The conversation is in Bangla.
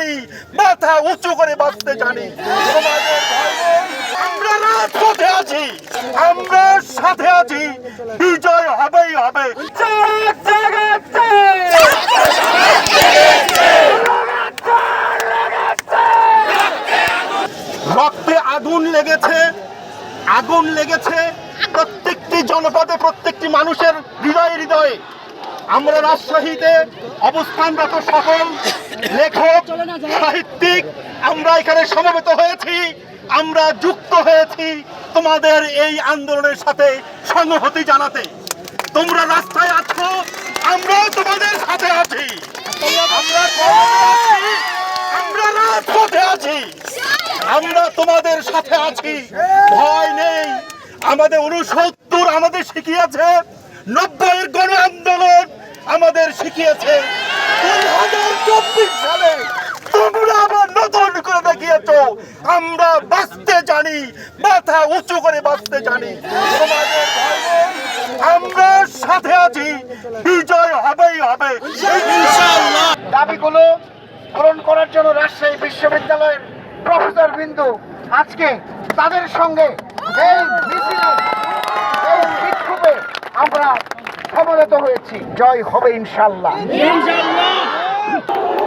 জানি, মাথা উঁচু করে বাঁচতে জানি। আমরা সাথে আছি, বিজয় হবেই হবে। রক্তে আগুন লেগেছে আগুন লেগেছে প্রত্যেকটি জনপদে, প্রত্যেকটি মানুষের হৃদয়ে হৃদয়ে। আমরা রাজশাহীতে অবস্থানরত সকল লেখক, সাহিত্যিক, আমরা এখানে সমবেত হয়েছি, আমরা যুক্ত হয়েছি তোমাদের এই আন্দোলনের সাথে সংহতি জানাতে। তোমরা রাস্তায় আছো, আমরাও তোমাদের সাথে আছি। আমরা রাজপথে আছি। আমরা তোমাদের সাথে আছি, ভয় নেই। আমাদের উনসত্তর আমাদের শিখিয়েছে, নব্বইয়ের গণ আন্দোলন আমাদের শিখিয়েছে। দুই হাজার চব্বিশ সালে তোমরা আবার নতুন করে দেখিয়েছ। আমরা বাঁচতে জানি মাথা উঁচু করে বাঁচতে জানি। তোমাদের আমরা সাথে আছি বিজয় হবেই হবে। দাবিগুলো পূরণ করার জন্য রাজশাহী বিশ্ববিদ্যালয়ের প্রফেসর বিন্দু আজকে তাদের সঙ্গে এই মিছিলে এই বিক্ষোভে আমরা সমবেত হয়েছি। জয় হবে ইনশাল্লাহ Oh!